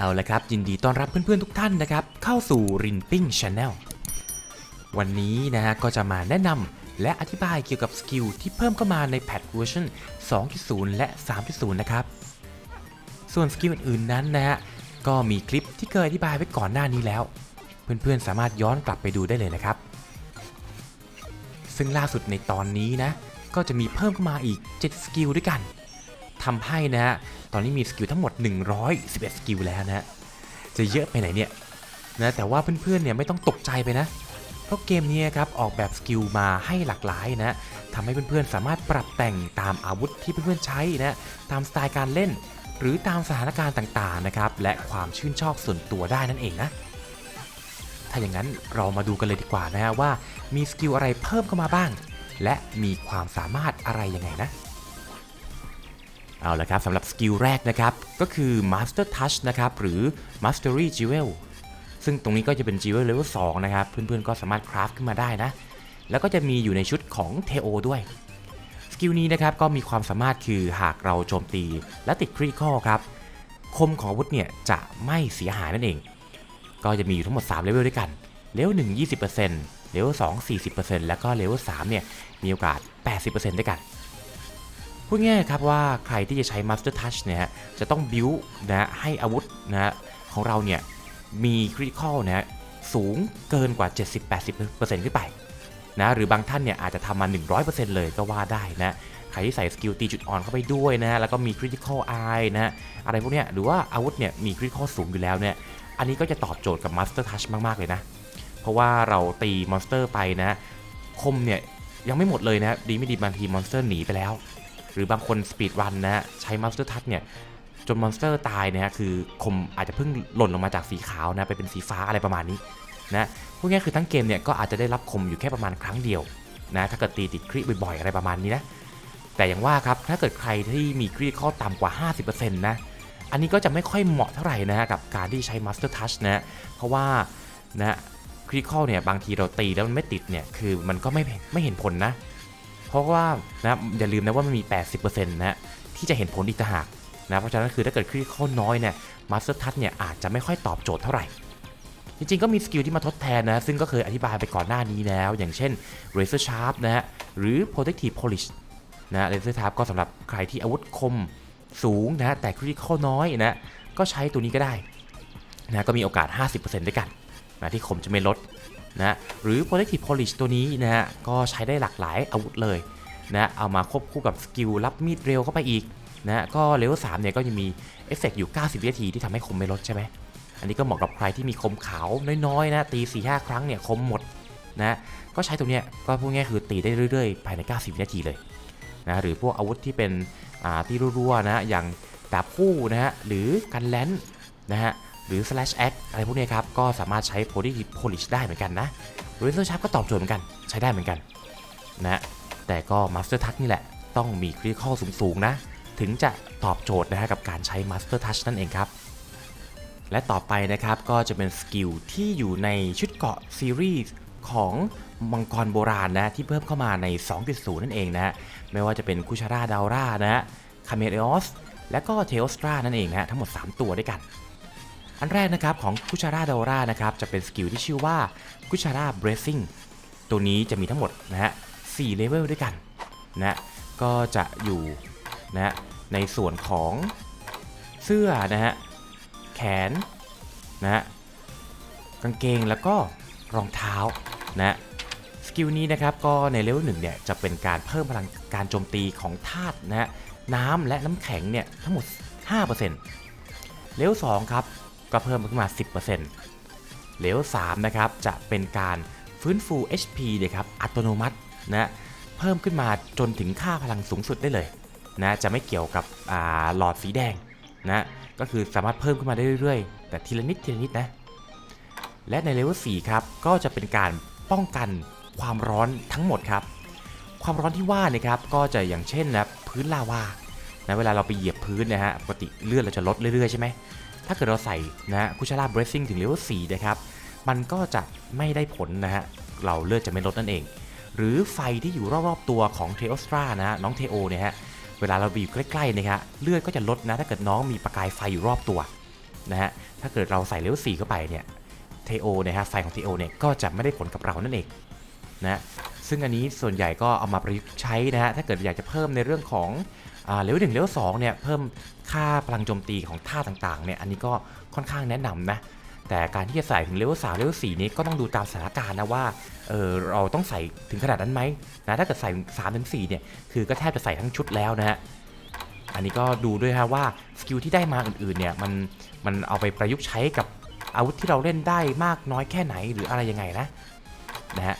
เอาละครับยินดีต้อนรับเพื่อนๆทุกท่านนะครับ เข้าสู่รินปิ้งชาแนลวันนี้นะฮะก็จะมาแนะนำและอธิบายเกี่ยวกับสกิลที่เพิ่มเข้ามาในแพทเวอร์ชัน2.0 และ 3.0 นะครับ ส่วนสกิลอื่นๆนั้นนะฮะก็มีคลิปที่เคยอธิบายไว้ก่อนหน้านี้แล้ว เพื่อนๆสามารถย้อนกลับไปดูได้เลยนะครับ ซึ่งล่าสุดในตอนนี้นะก็จะมีเพิ่มเข้ามาอีก 7 สกิลด้วยกันทำให้นะฮะ ตอนนี้มีสกิลทั้งหมด 111 สกิลแล้วนะฮะจะเยอะไปไหนเนี่ยนะแต่ว่าเพื่อนๆเนี่ยไม่ต้องตกใจไปนะ เพราะเกมนี้ครับออกแบบสกิลมาให้หลากหลายนะทำให้เพื่อนๆสามารถปรับแต่งตามอาวุธที่เพื่อนๆใช้นะตามสไตล์การเล่น หรือตามสถานการณ์ต่างๆนะครับและความชื่นชอบส่วนตัวได้นั่นเองนะถ้าอย่างนั้นเรามาดูกันเลยดีกว่านะฮะว่ามีสกิลอะไรเพิ่มเข้ามาบ้าง และมีความสามารถอะไรยังไงนะ เอาละครับสำหรับสกิลแรกนะครับ ก็คือ Master Touch นะครับ หรือ Mastery Jewel ซึ่งตรงนี้ก็จะเป็น Jewel Level 2 นะครับ เพื่อนๆ ก็สามารถคราฟขึ้นมาได้นะ แล้วก็จะมีอยู่ในชุดของ Teo ด้วย สกิลนี้นะครับ ก็มีความสามารถคือหากเราโจมตีและติดคริติคอครับ คมของอาวุธเนี่ยจะไม่เสียหายนั่นเอง ก็จะมีอยู่ทั้งหมด 3 เลเวลด้วยกัน เลเวล1 20%เลเวล2 40%แล้วก็เลเวล3เนี่ยมีโอกาส 80%ด้วยกัน พูดง่ายครับว่าใครที่จะใช้ Master Touch เนี่ยจะต้องบิวนะให้อาวุธนะของเราเนี่ยมีคริติคอลนะสูงเกินกว่า 70-80%ขึ้นไปนะหรือบางท่านเนี่ยอาจจะทำมา 100%เลยก็ว่าได้นะใครที่ใส่สกิลตีจุดอ่อนเข้าไปด้วยนะแล้วก็มีคริติคอลไอนะอะไรพวกเนี้ยหรือว่าอาวุธเนี่ยมีคริติคอลสูงอยู่แล้วเนี่ยอันนี้ก็จะตอบโจทย์กับ Master Touch มาก ๆ เลยนะ เพราะว่าเราตีมอนสเตอร์ไปนะ คมเนี่ยยังไม่หมดเลยนะ ดีไม่ดีบางทีมอนสเตอร์หนีไปแล้ว รือบางคนสปีดรันนะใช้มอนสเตอร์ทัชเนี่ยจนมอนสเตอร์ตายนะฮะคือคมอาจจะเพิ่งหล่นลงมาจากสีขาวนะไปเป็นสีฟ้าอะไรประมาณนี้นะพวกนี้คือทั้งเกมเนี่ยก็อาจจะได้รับคมอยู่แค่ประมาณครั้งเดียวนะถ้าเกิดตีติดคริบ่อยๆอะไรประมาณนี้นะแต่อย่างว่าครับถ้าเกิดใครที่มีคริข้อต่ำกว่า 50%นะอันนี้ก็จะไม่ค่อยเหมาะเท่าไหร่นะฮะกับการที่ใช้ Master Touch นะเพราะว่านะคริคอลเนี่ยบางทีเราตีแล้วมันไม่ติดเนี่ยคือมันก็ไม่ไม่เห็นผลนะ เพราะว่านะอย่าลืมนะว่ามันมี 80%นะที่จะเห็นผลอีกต่างหากนะเพราะฉะนั้นคือถ้าเกิดคริคอลน้อยเนี่ย Master Touch เนี่ยอาจจะไม่ค่อยตอบโจทย์เท่าไหร่ จริงๆ ก็มีสกิลที่มาทดแทนนะ ซึ่งก็เคยอธิบายไปก่อนหน้านี้แล้ว อย่างเช่น Razor Sharp นะฮะหรือ Protective Polish นะ Razor Sharp ก็สำหรับใครที่อาวุธคมสูงนะแต่คริคอลน้อยนะก็ใช้ตัวนี้ก็ได้นะก็มีโอกาส 50%ด้วยกันนะที่คมจะไม่ลด นะหรือ Protective Polish ตัวนี้นะฮะก็ใช้ได้หลากหลายอาวุธเลยนะเอามาควบคู่กับสกิลรับมีดเร็วเข้าไปอีกนะก็เลเวล3เนี่ยก็จะมีเอฟเฟกอยู่ 90 วินาทีที่ทำให้คมไม่ลดใช่ไหมอันนี้ก็เหมาะกับใครที่มีคมขาวน้อยๆนะตี4ี่ห้าครั้งเนี่ยคมหมดนะก็ใช้ตรงเนี้ยก็พูดง่ายคือตีได้เรื่อยๆ ภายใน 90 วินาทีเลยนะหรือพวกอาวุธที่เป็นอ่าที่รัวๆนะอย่างดาบคู่นะฮะหรือกันแลนนะฮะ หรือ slash a x อะไรพวกนี้ครับ ก็สามารถใช้ positive polish ได้เหมือนกันนะ razor sharp ก็ตอบโจทย์เหมือนกัน ใช้ได้เหมือนกันนะแต่ก็ master touch นี่แหละ ต้องมี critical สูงๆนะ ถึงจะตอบโจทย์นะฮะกับการใช้ master touch นั่นเองครับและต่อไปนะครับก็จะเป็นสกิลที่อยู่ในชุดเกาะซีรีส์ของมังกรโบราณนะที่เพิ่มเข้ามาใน 2.0 นั่นเองนะไม่ว่าจะเป็นคุชาร่าดาวรานะคาเมเรอสและก็เทโอสตรานั่นเองนะทั้งหมด 3 ตัวด้วยกัน อันแรกนะครับของคุชาร่าดาวรานะครับจะเป็นสกิลที่ชื่อว่าคุชาร่าเบรซิ่งตัวนี้จะมีทั้งหมดนะฮะ4เลเวลด้วยกันนะก็จะอยู่นะในส่วนของเสื้อนะฮะแขนนะฮะกางเกงแล้วก็รองเท้านะสกิลนี้นะครับก็ในเลเวลหนึ่งเนี่ยจะเป็นการเพิ่มพลังการโจมตีของธาตุนะฮะน้ำและน้ำแข็งเนี่ยทั้งหมด 5%เลเวล2ครับ ก็เพิ่มขึ้นมา 10%เลเวล3นะครับจะเป็นการฟื้นฟู HP เลยครับอัตโนมัตินะเพิ่มขึ้นมาจนถึงค่าพลังสูงสุดได้เลยนะจะไม่เกี่ยวกับหลอดสีแดงนะก็คือสามารถเพิ่มขึ้นมาได้เรื่อยๆ แต่ทีละนิดทีละนิดนะและในเลเวล4ครับก็จะเป็นการป้องกันความร้อนทั้งหมดครับ ความร้อนที่ว่าเนี่ยครับก็จะอย่างเช่นนะพื้นลาวานะเวลาเราไปเหยียบพื้นนะฮะปกติเลือดเราจะลดเรื่อยๆใช่ไหม ถ้าเกิดเราใส่นะคุชาร่าเบรซิ่งถึงเลเวล4นะครับ มันก็จะไม่ได้ผลนะฮะ เราเลือดจะไม่ลดนั่นเอง หรือไฟที่อยู่รอบๆตัวของเทโอสตรานะฮะน้องเทโอเนี่ยฮะ เวลาเราไปอยู่ใกล้ๆนะฮะเลือดก็จะลดนะ ถ้าเกิดน้องมีประกายไฟอยู่รอบตัวนะฮะ ถ้าเกิดเราใส่เลเวล4เข้าไปเนี่ย เทโอนะฮะ ไฟของเทโอเนี่ยก็จะไม่ได้ผลกับเรานั่นเองนะ ซึ่งอันนี้ส่วนใหญ่ก็เอามาประยุกต์ใช้นะฮะ ถ้าเกิดอยากจะเพิ่มในเรื่องของ เลเวลหนึ่งเลเวลสองเนี่ยเพิ่มค่าพลังโจมตีของท่าต่างๆเนี่ยอันนี้ก็ค่อนข้างแนะนำนะแต่การที่จะใส่ถึงเลเวลสามเลเวลสี่นี้ก็ต้องดูตามสถานการณ์นะว่าเออเราต้องใส่ถึงขนาดนั้นไหมนะถ้าเกิดใส่3ามถึงสี่เนี่ยคือก็แทบจะใส่ทั้งชุดแล้วนะฮะอันนี้ก็ดูด้วยฮะว่าสกิลที่ได้มาอื่นๆเนี่ยมันมันเอาไปประยุกต์ใช้กับอาวุธที่เราเล่นได้มากน้อยแค่ไหนหรืออะไรยังไงนะนะฮะ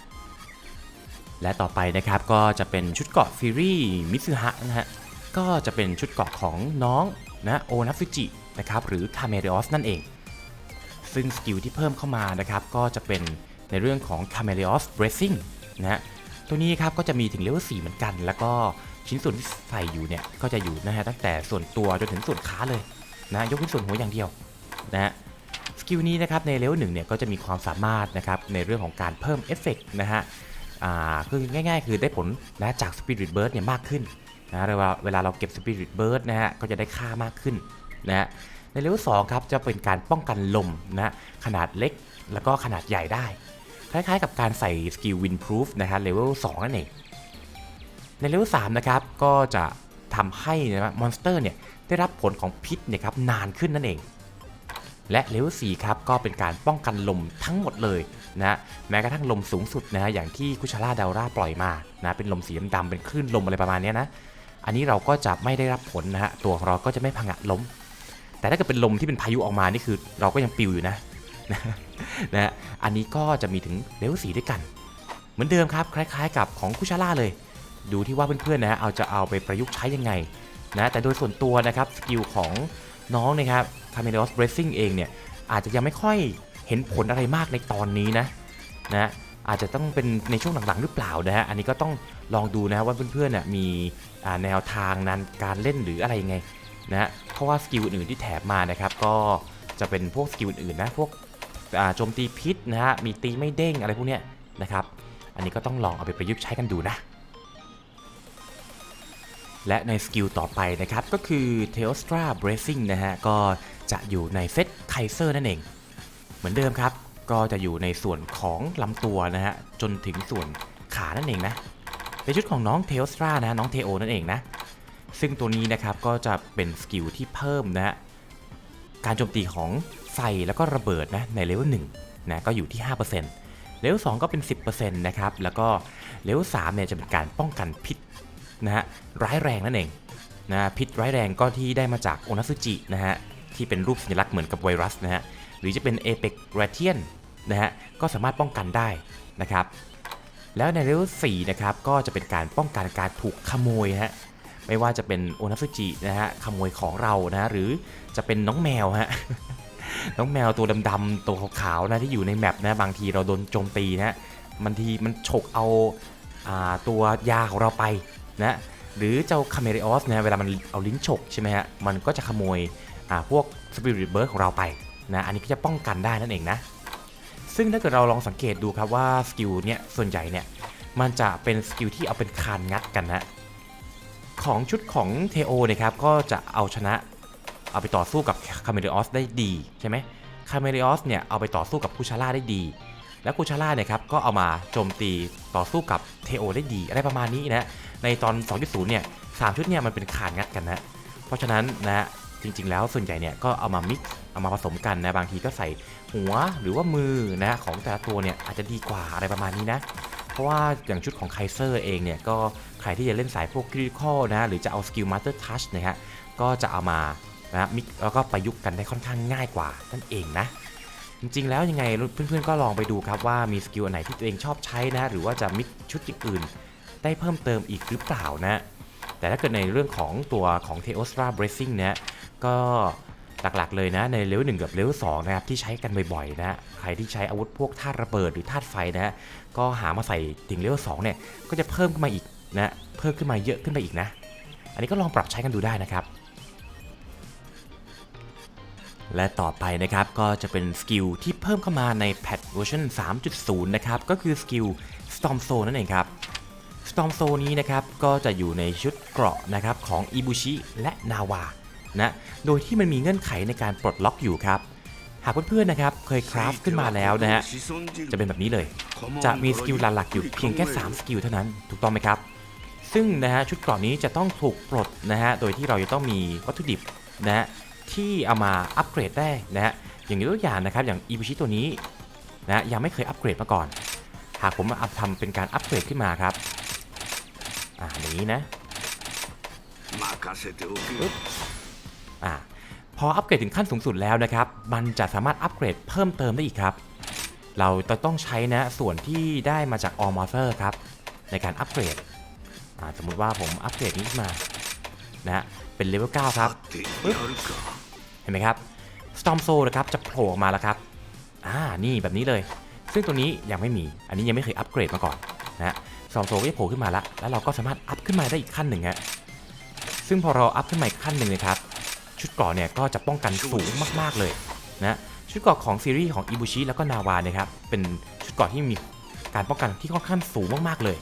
และต่อไปนะครับก็จะเป็นชุดเกาะฟิรี่มิซึฮะนะฮะ ก็จะเป็นชุดเกราะของน้องนะโอนัฟ u จินะครับหรือคาเมเรออสนั่นเอง ซึ่งสกิลที่เพิ่มเข้ามานะครับก็จะเป็นในเรื่องของ Chameleos Bracing นะฮะตัวนี้ครับก็จะมีถึงเลเวล4เหมือนกัน แล้วก็ชิ้นส่วนที่ใส่อยู่เนี่ยก็จะอยู่นะฮะตั้งแต่ส่วนตัวจนถึงส่วนขาเลยนะยกเว้นส่วนหัวอย่างเดียวนะฮะสกิลนี้นะครับในเลเวลหนึ่งเนี่ยก็จะมีความสามารถนะครับในเรื่องของการเพิ่มเอฟเฟกต์นะฮะอ่าคือง่ายๆ คือได้ผลนะจาก Spirit Burst เนี่ยมากขึ้น นะเวลาเวลาเราเก็บ Spirit Burst นะฮะก็จะได้ค่ามากขึ้นนะฮะในเลเวล2ครับจะเป็นการป้องกันลมนะขนาดเล็กแล้วก็ขนาดใหญ่ได้ คล้ายๆ กับการใส่สกิล Windproof นะฮะเลเวล2นั่นเองในเลเวล3นะครับก็จะทำให้นะมอนสเตอร์เนี่ยได้รับผลของพิษเนี่ยครับนานขึ้นนั่นเอง และเลเวล4ครับก็เป็นการป้องกันลมทั้งหมดเลยนะแม้กระทั่งลมสูงสุดนะฮะอย่างที่คุชาร่าดาวราปล่อยมานะเป็นลมสีดำๆเป็นคลื่นลมอะไรประมาณนี้นะ อันนี้เราก็จะไม่ได้รับผลนะฮะตัวของเราก็จะไม่พังะล้ม แต่ถ้าเกิดเป็นลมที่เป็นพายุออกมานี่คือเราก็ยังปิวอยู่นะนะอันนี้ก็จะมีถึงเลเวล4ด้วยกัน เหมือนเดิมครับคล้าย ๆ กับของคุชาร่าเลย ดูที่ว่าเพื่อนๆนะเอาจะเอาไปประยุกต์ใช้ยังไงนะแต่โดยส่วนตัวนะครับสกิลของน้องนะครับ c a m e l o s Bracing เองเนี่ยอาจจะยังไม่ค่อยเห็นผลอะไรมากในตอนนี้นะนะ อาจจะต้องเป็นในช่วงหลังๆหรือเปล่านะฮะอันนี้ก็ต้องลองดูนะว่าเพื่อนๆน่ะมีแนวทางนั้นการเล่นหรืออะไรยังไงนะฮะเพราะว่าสกิลอื่นที่แถมมานะครับก็จะเป็นพวกสกิลอื่นนะพวกโจมตีพิษนะฮะมีตีไม่เด้งอะไรพวกเนี้ยนะครับอันนี้ก็ต้องลองเอาไปประยุกต์ใช้กันดูนะและในสกิลต่อไปนะครับ ก็คือ t e o s t r a Bracing นะฮะ ก็จะอยู่ในเซตไคเซอร์นั่นเอง เหมือนเดิมครับ ก็จะอยู่ในส่วนของลำตัวนะฮะจนถึงส่วนขานั่นเองนะเป็นชุดของน้องเทลสตรานะน้องเทโอนั่นเองนะซึ่งตัวนี้นะครับก็จะเป็นสกิลที่เพิ่มนะฮะการโจมตีของไฟแล้วก็ระเบิดนะในเลเวล1นะก็อยู่ที่ 5%เลเวล2ก็เป็น 10%นะครับแล้วก็เลเวล3เนี่ยจะเป็นการป้องกันพิษนะฮะร้ายแรงนั่นเองนะพิษร้ายแรงก็ที่ได้มาจากโอนาซึจินะฮะที่เป็นรูปสัญลักษณ์เหมือนกับไวรัสนะฮะหรือจะเป็นเอเปกแรเทียน นะฮะก็สามารถป้องกันได้นะครับ แล้วในเลเวล4นะครับก็จะเป็นการป้องกันการถูกขโมยฮะไม่ว่าจะเป็นโอนาซึจินะฮะขโมยของเรานะหรือจะเป็นน้องแมวฮะน้องแมวตัวดำๆตัวขาวๆนะที่อยู่ในแมปนะบางทีเราโดนโจมตีนะบางทีมันฉกเอาอาตัวยาของเราไปนะหรือเจ้าคาเมเรออสนะเวลามันเอาลิ้นฉกใช่ไหมฮะมันก็จะขโมยพวกสปิริตเบิร์ของเราไปนะอันนี้ก็จะป้องกันได้นั่นเองนะ ซึ่งถ้าเกิดเราลองสังเกตดูครับว่าสกิลเนี่ยส่วนใหญ่เนี่ยมันจะเป็นสกิลที่เอาเป็นคานงัดกันนะของชุดของเทโอนะครับก็จะเอาชนะเอาไปต่อสู้กับคาเมเรออสได้ดีใช่ไหมคาเมเรออสเนี่ยเอาไปต่อสู้กับคูชาร่าได้ดี แล้วคูชาร่าเนี่ยครับก็เอามาโจมตีต่อสู้กับเทโอได้ดีอะไรประมาณนี้นะในตอน 2.0 เนี่ยสามชุดเนี่ยมันเป็นขานงัดกันนะเพราะฉะนั้นนะ จริง ๆ แล้วส่วนใหญ่เนี่ยก็เอามามิกเอามาผสมกันนะบางทีก็ใส่หัวหรือว่ามือนะของแต่ละตัวเนี่ยอาจจะดีกว่าอะไรประมาณนี้นะเพราะว่าอย่างชุดของไคเซอร์เองเนี่ยก็ใครที่จะเล่นสายพวกคริติคอลนะหรือจะเอาสกิลมาสเตอร์ทัชนะฮะก็จะเอามานะมิกแล้วก็ประยุกต์กันได้ค่อนข้างง่ายกว่านั่นเองนะจริงๆแล้วยังไงเพื่อนๆก็ลองไปดูครับว่ามีสกิลอันไหนที่ตัวเองชอบใช้นะหรือว่าจะมิกชุดอื่นได้เพิ่มเติมอีกหรือเปล่านะแต่ถ้าเกิดในเรื่องของตัวของ t e o s t r a Bracing เนี่ย ก็หลักๆเลยนะในเลเวล1กับเลเวล2นะครับที่ใช้กันบ่อยๆนะใครที่ใช้อาวุธพวกธาตุระเบิดหรือธาตุไฟนะก็หามาใส่ถึงเลเวล2เนี่ยก็จะเพิ่มขึ้นมาอีกนะเพิ่มขึ้นมาเยอะขึ้นไปอีกนะ อันนี้ก็ลองปรับใช้กันดูได้นะครับ และต่อไปนะครับก็จะเป็นสกิลที่เพิ่มเข้ามาในแพทเวอร์ชัน3.0 นะครับก็คือสกิล Storm Zone นั่นเองครับ Storm Zone นี้นะครับก็จะอยู่ในชุดเกราะนะครับของอิบุชิและนาวา นะโดยที่มันมีเงื่อนไขในการปลดล็อกอยู่ครับหากเพื่อนๆนะครับเคยคราฟขึ้นมาแล้วนะฮะจะเป็นแบบนี้เลย จะมีสกิลหลักๆอยู่เพียงแค่ 3 สกิลเท่านั้นถูกต้องไหมครับ ซึ่งนะฮะชุดเกราะนี้จะต้องถูกปลดนะฮะโดยที่เราจะต้องมีวัตถุดิบนะฮะที่เอามาอัปเกรดได้นะฮะอย่างตัวอย่างนะครับอย่างอีบูชิตัวนี้นะฮะยังไม่เคยอัปเกรดมาก่อน หากผมมาทำเป็นการอัปเกรดขึ้นมาครับอ่าอย่างนี้นะ พออัปเกรดถึงขั้นสูงสุดแล้วนะครับ มันจะสามารถอัปเกรดเพิ่มเติมได้อีกครับ เราจะต้องใช้นะส่วนที่ได้มาจาก All m o t h e r ครับ ในการอัปเกรดสมมุติว่าผมอัปเกรดนี้มา นะฮะ เป็นเลเวล 9 ครับ เห็นไหมครับ Storm Soul นะครับ จะโผล่ออกมาแล้วครับ อ่า นี่แบบนี้เลย ซึ่งตัวนี้ยังไม่มี อันนี้ยังไม่เคยอัปเกรดมาก่อนนะฮะ Storm Soul ก็จะโผล่ขึ้นมาแล้ว แล้วเราก็สามารถอัพขึ้นมาได้อีกขั้นหนึ่งฮะ ซึ่งพอเราอัพขึ้นมาอีกขั้นหนึ่งนะครับ ชุดเกราะเนี่ยก็จะป้องกันสูงมากๆเลยนะชุดเกราะของซีรีส์ของอิบุชิแล้วก็นาวานี่ยครับเป็นชุดเกราะที่มีการป้องกันที่ค่อนข้างสูงมากๆเลย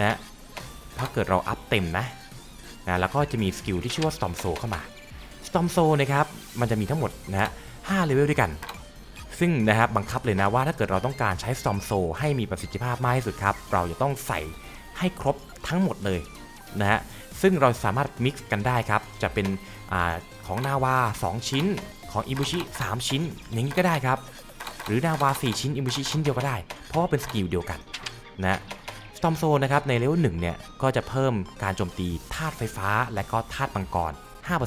นะถ้าเกิดเราอัพเต็มนะนะแล้วก็จะมีสกิลที่ชื่อว่า Storm Soul เข้ามา Storm Soul นะครับมันจะมีทั้งหมดนะฮะ5เลเวลด้วยกัน ซึ่งนะครับบังคับเลยนะว่าถ้าเกิดเราต้องการใช้ Storm Soul ให้มีประสิทธิภาพมากที่สุดครับ เราจะต้องใส่ให้ครบทั้งหมดเลย นะฮะซึ่งเราสามารถมิกซ์กันได้ครับ จะเป็นอของนาวา 2 ชิ้น ของอิบุชิ 3 ชิ้น อย่างนี้ก็ได้ครับ หรือนาวา 4 ชิ้น อิบุชิชิ้นเดียวก็ได้ เพราะว่าเป็นสกิลเดียวกันนะ Storm Soul นะครับในเลเวล1เนี่ยก็จะเพิ่มการโจมตีธาตุไฟฟ้า และก็ธาตุมังกร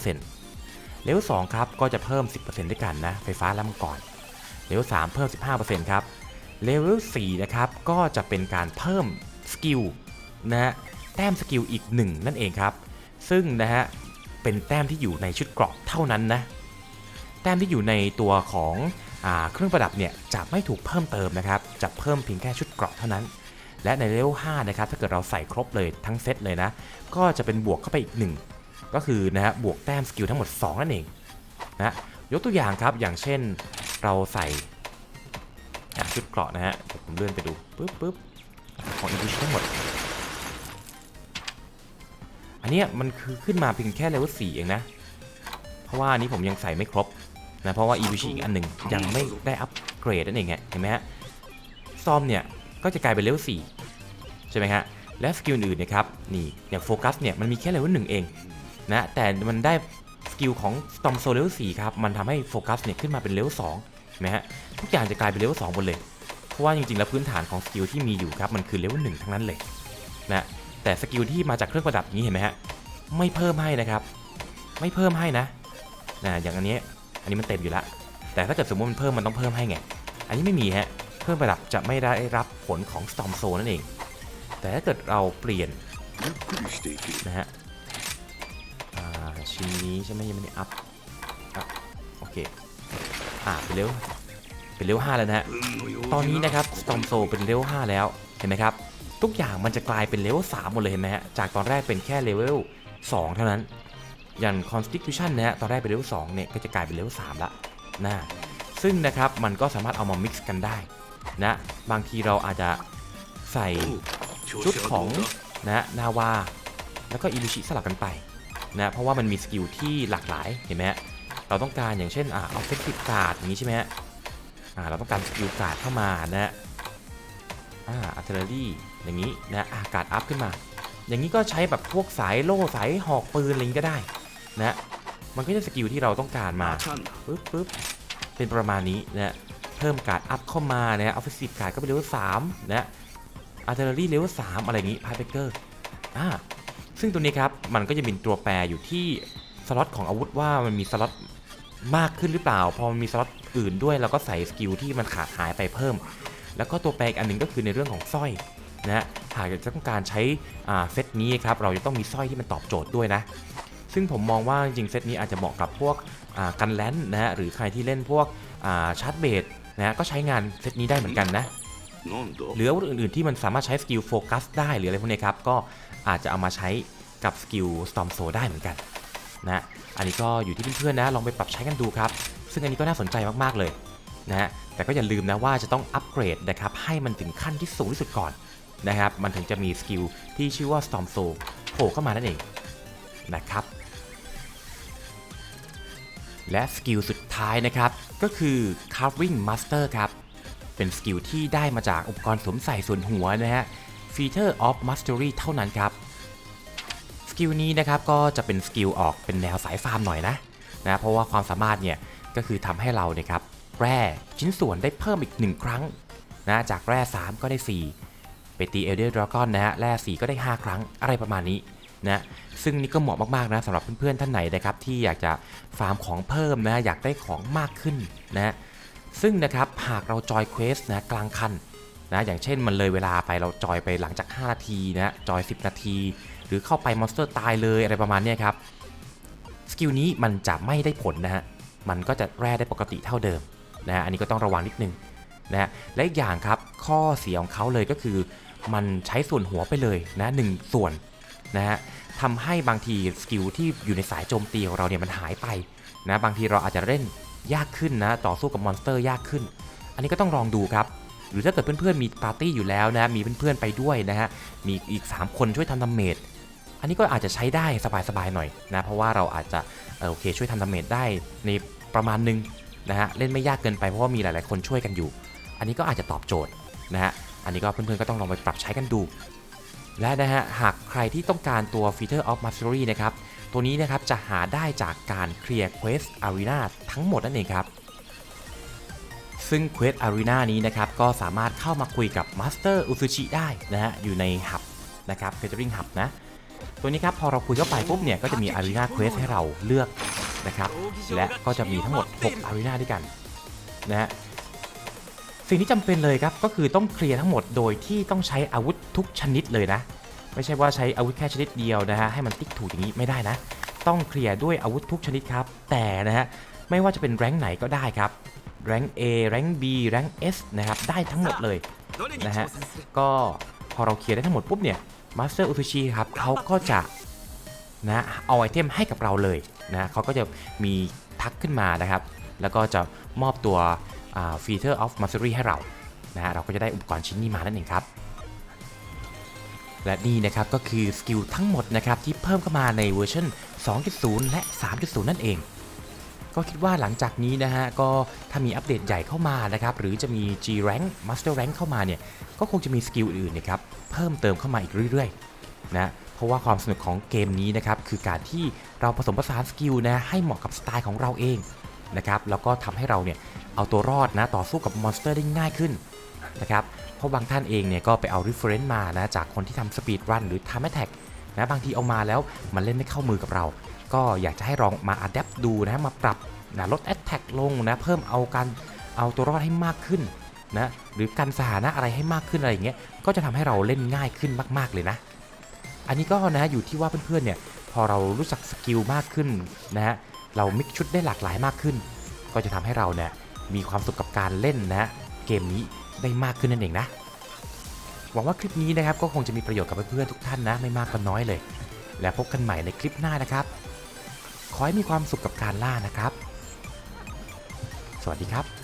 5%เลเวล2ครับก็จะเพิ่ม 10%ด้วยกันนะไฟฟ้าและมังกรเลเวล3เพิ่ม 15%ครับเลเวล4นะครับก็จะเป็นการเพิ่มสกิลนะฮะ แต้มสกิลอีก 1 นั่นเองครับ ซึ่งนะฮะเป็นแต้มที่อยู่ในชุดเกราะเท่านั้นนะแต้มที่อยู่ในตัวของอเครื่องประดับเนี่ยจะไม่ถูกเพิ่มเติมนะครับจะเพิ่มเพียงแค่ชุดเกราะเท่านั้น และในเลเวล5นะครับถ้าเกิดเราใส่ครบเลยทั้งเซตเลยนะก็จะเป็นบวกเข้าไปอีก 1 ก็คือนะฮะบวกแต้มสกิลทั้งหมด 2 นั่นเองนะยกตัวอย่างครับอย่างเช่นเราใส่ชุดเกราะนะฮะผมเลื่อนไปดูปึ๊บปึ๊บของอินดิชทั้งหมด อันนี้มันคือขึ้นมาเพียงแค่เลเวล4เองนะ เพราะว่านี้ผมยังใส่ไม่ครบนะ เพราะว่าอีวิชิอีกอันหนึ่งยังไม่ได้อัปเกรดนั่นเองเห็นไหมฮะ ซอมเนี่ยก็จะกลายเป็นเลเวล4ใช่ไหมฮะ และสกิลอื่นๆนะครับ นี่อย่างโฟกัสเนี่ยมันมีแค่เลเวล1เองนะ แต่มันได้สกิลของ Storm Soul เลเวล4ครับ มันทำให้โฟกัสเนี่ยขึ้นมาเป็นเลเวล2เห็นไหมฮะ ทุกอย่างจะกลายเป็นเลเวล2หมดเลย เพราะว่าจริงๆแล้วพื้นฐานของสกิลที่มีอยู่ครับมันคือเลเวล1ทั้งนั้นเลยนะ แต่สกิลที่มาจากเครื่องประดับนี้เห็นไหมฮะไม่เพิ่มให้นะครับ ไม่เพิ่มให้นะนะอย่างอันนี้อันนี้มันเต็มอยู่ล้วแต่ถ้าเกิดสมมติมันเพิ่มมันต้องเพิ่มให้ไงอันนี้ไม่มีฮะเพิ่มประดับจะไม่ได้รับผลของ Storm Soul นั่นเอง แต่ถ้าเกิดเราเปลี่ยนนะฮะชิ้นนี้ใช่ไหมยังไม่ได้อัพอะโอเคอ่าเป็นเลเวเป็นเลเวล5แล้วนะฮะ ตอนนี้นะครับ Storm Soul เป็นเลเวล5แล้ว เห็นไหมครับ ทุกอย่างมันจะกลายเป็นเลเวล3หมดเลยเห็นไหมฮะ จากตอนแรกเป็นแค่เลเวล2เท่านั้น อย่าง Constitution นะฮะ ตอนแรกเป็นเลเวล2เนี่ย ก็จะกลายเป็นเลเวล3ละนะ ซึ่งนะครับ มันก็สามารถเอามา mix กันได้นะ บางทีเราอาจจะใส่ชุดของนะนาวา แล้วก็อิลุชิสลับกันไปนะ เพราะว่ามันมีสกิลที่หลากหลาย เห็นไหมฮะ เราต้องการอย่างเช่น อ่า offensive guard อย่างนี้ใช่ไหมฮะ อ่า เราต้องการสกิลการ์ดเข้ามานะฮะอ่า artillery อ อย่างนี้นะอาการ์ดอัพขึ้นมา อย่างนี้ก็ใช้แบบพวกสายโล่สายหอกปืนอะไรอย่างก็ได้นะมันก็จะสกิลที่เราต้องการมาปึ๊บปึ๊บเป็นประมาณนี้นะเพิ่มการอัพเข้ามานะออฟฟิศการ์ดก็เป็นเลเวลสามนะอาร์เทอรี่เลเวลสามอะไรนี้พาเบเกอร์อ่าซึ่งตัวนี้ครับมันก็จะมีตัวแปรอยู่ที่สล็อตของอาวุธว่ามันมีสล็อตมากขึ้นหรือเปล่า พอมันมีสล็อตอื่นด้วยเราก็ใส่สกิลที่มันขาดหายไปเพิ่ม แล้วก็ตัวแปรอีกอันหนึ่งก็คือในเรื่องของสร้อย นะฮะหากจะต้องการใช้เซตนี้ครับเราจะต้องมีสร้อยที่มันตอบโจทย์ด้วยนะ ซึ่งผมมองว่าจริงเซตนี้อาจจะเหมาะกับพวกกันแลนนะฮะหรือใครที่เล่นพวกาชาร์จเบดนะก็ใช้งานเซตนี้ได้เหมือนกันนะหรืออาวุธอื่นๆที่มันสามารถใช้สกิลโฟกัสได้หรืออะไรพวกนี้ครับก็อาจจะเอามาใช้กับสกิล Storm Soul ได้เหมือนกันนะอันนี้ก็อยู่ที่เพื่อนๆนะลองไปปรับใช้กันดูครับ ซึ่งอันนี้ก็น่าสนใจมากๆเลยนะฮะแต่ก็อย่าลืมนะว่าจะต้องอัปเกรดนะครับให้มันถึงขั้นที่สูงที่สุดก่อน นะครับ มันถึงจะมีสกิลที่ชื่อว่า Storm Soul โผล่เข้ามานั่นเองนะครับ และสกิลสุดท้ายนะครับ ก็คือ carving master ครับ เป็นสกิลที่ได้มาจากอุปกรณ์สวมใส่ส่วนหัวนะฮะ feature of mastery เท่านั้นครับ สกิลนี้นะครับก็จะเป็นสกิลออกเป็นแนวสายฟาร์มหน่อยนะนะเพราะว่าความสามารถเนี่ยก็คือทำให้เราเนี่ยครับแร่ชิ้นส่วนได้เพิ่มอีก 1 ครั้งนะจากแร่ 3 ก็ได้ 4 ไปตีเอเดอร์ดราก้อนนะฮะแร่4ก็ได้ 5 ครั้งอะไรประมาณนี้นะซึ่งนี่ก็เหมาะมากๆนะสำหรับเพื่อนๆท่านไหนนะครับที่อยากจะฟาร์มของเพิ่มนะอยากได้ของมากขึ้นนะซึ่งนะครับหากเราจอยเควสนะกลางคันนะอย่างเช่นมันเลยเวลาไปเราจอยไปหลังจาก 5 นาทีนะจอย 10 นาที หรือเข้าไปมอนสเตอร์ตายเลยอะไรประมาณนี้ครับสกิลนี้มันจะไม่ได้ผลนะฮะมันก็จะแร่ได้ปกติเท่าเดิมนะฮะอันนี้ก็ต้องระวังนิดนึงนะฮะและอีกอย่างครับข้อเสียของเขาเลยก็คือ มันใช้ส่วนหัวไปเลยนะหนึ่งส่วนนะฮะทำให้บางทีสกิลที่อยู่ในสายโจมตีของเราเนี่ยมันหายไปนะบางทีเราอาจจะเล่นยากขึ้นนะต่อสู้กับมอนสเตอร์ยากขึ้น อันนี้ก็ต้องลองดูครับ หรือถ้าเกิดเพื่อนๆมีปาร์ตี้อยู่แล้วนะมีเพื่อนๆไปด้วยนะฮะมีอีก 3 คนช่วยทำดาเมจอันนี้ก็อาจจะใช้ได้สบายๆหน่อยนะเพราะว่าเราอาจจะโอเคช่วยทำดาเมจได้ในประมาณหนึงนะฮะเล่นไม่ยากเกินไปเพราะว่ามีหลายๆคนช่วยกันอยู่ อันนี้ก็อาจจะตอบโจทย์นะฮะ อันนี้ก็เพื่อนๆก็ต้องลองไปปรับใช้กันดู และนะฮะหากใครที่ต้องการตัว Feature of Mastery นะครับ ตัวนี้นะครับจะหาได้จากการเคลียร์ Quest Arena ทั้งหมดนั่นเองครับ ซึ่ง Quest Arena นี้นะครับก็สามารถเข้ามาคุยกับ Master Usuchi ได้นะฮะอยู่ใน Hub นะครับ Gathering Hub นะตัวนี้ครับพอเราคุยเข้าไปปุ๊บเนี่ยก็จะมี Arena Quest ให้เราเลือกนะครับ และก็จะมีทั้งหมด 6 Arena ด้วยกันนะฮะ สิ่งที่จำเป็นเลยครับก็คือต้องเคลียร์ทั้งหมดโดยที่ต้องใช้อาวุธทุกชนิดเลยนะ ไม่ใช่ว่าใช้อาวุธแค่ชนิดเดียวนะฮะให้มันติ๊กถูกอย่างนี้ไม่ได้นะ ต้องเคลียร์ด้วยอาวุธทุกชนิดครับ แต่นะฮะไม่ว่าจะเป็นแรงไหนก็ได้ครับแรงค์ A แรงค์ B แรงค์ S นะครับได้ทั้งหมดเลยนะฮะก็พอเราเคลียร์ได้ทั้งหมดปุ๊บเนี่ยมาสเตอร์อุ c ชิครับเขาก็จะนะเอาไอเทมให้กับเราเลยนะเขาก็จะมีทักขึ้นมานะครับ แล้วก็จะมอบตัว Feature of Mastery ให้เรานะฮะเราก็จะได้อุปกรณ์ชิ้นนี้มานั่นเองครับ และนี่นะครับก็คือสกิลทั้งหมดนะครับที่เพิ่มเข้ามาในเวอร์ชัน2.0 และ 3.0 นั่นเอง ก็คิดว่าหลังจากนี้นะฮะก็ถ้ามีอัปเดตใหญ่เข้ามานะครับหรือจะมี G Rank Master Rank เข้ามาเนี่ยก็คงจะมีสกิลอื่นๆนะครับเพิ่มเติมเข้ามาอีกเรื่อยๆนะเพราะว่าความสนุกของเกมนี้นะครับคือการที่เราผสมผสานสกิลนะให้เหมาะกับสไตล์ของเราเอง นะครับแล้วก็ทำให้เราเนี่ยเอาตัวรอดนะต่อสู้กับมอนสเตอร์ได้ง่ายขึ้นนะครับเพราะบางท่านเองเนี่ยก็ไปเอา reference มานะจากคนที่ทำสปีดรันหรือ time attack นะบางทีเอามาแล้วมันเล่นไม่เข้ามือกับเรา ก็อยากจะให้ลองมา adapt ดูนะมาปรับนะลด attack ลงนะเพิ่มเอาการเอาตัวรอดให้มากขึ้นนะหรือการสถานะอะไรให้มากขึ้นอะไรอย่างเงี้ยก็จะทำให้เราเล่นง่ายขึ้นมาก ๆเลยนะ อันนี้ก็นะอยู่ที่ว่าเพื่อนๆเนี่ยพอเรารู้จักสกิลมากขึ้นนะฮะ เรามิกชุดได้หลากหลายมากขึ้น ก็จะทำให้เราเนี่ยมีความสุขกับการเล่นนะเกมนี้ได้มากขึ้นนั่นเองนะ หวังว่าคลิปนี้นะครับก็คงจะมีประโยชน์กับเพื่อนๆทุกท่านนะไม่มากก็น้อยเลย แล้วพบกันใหม่ในคลิปหน้านะครับ ขอให้มีความสุขกับการล่านะครับ สวัสดีครับ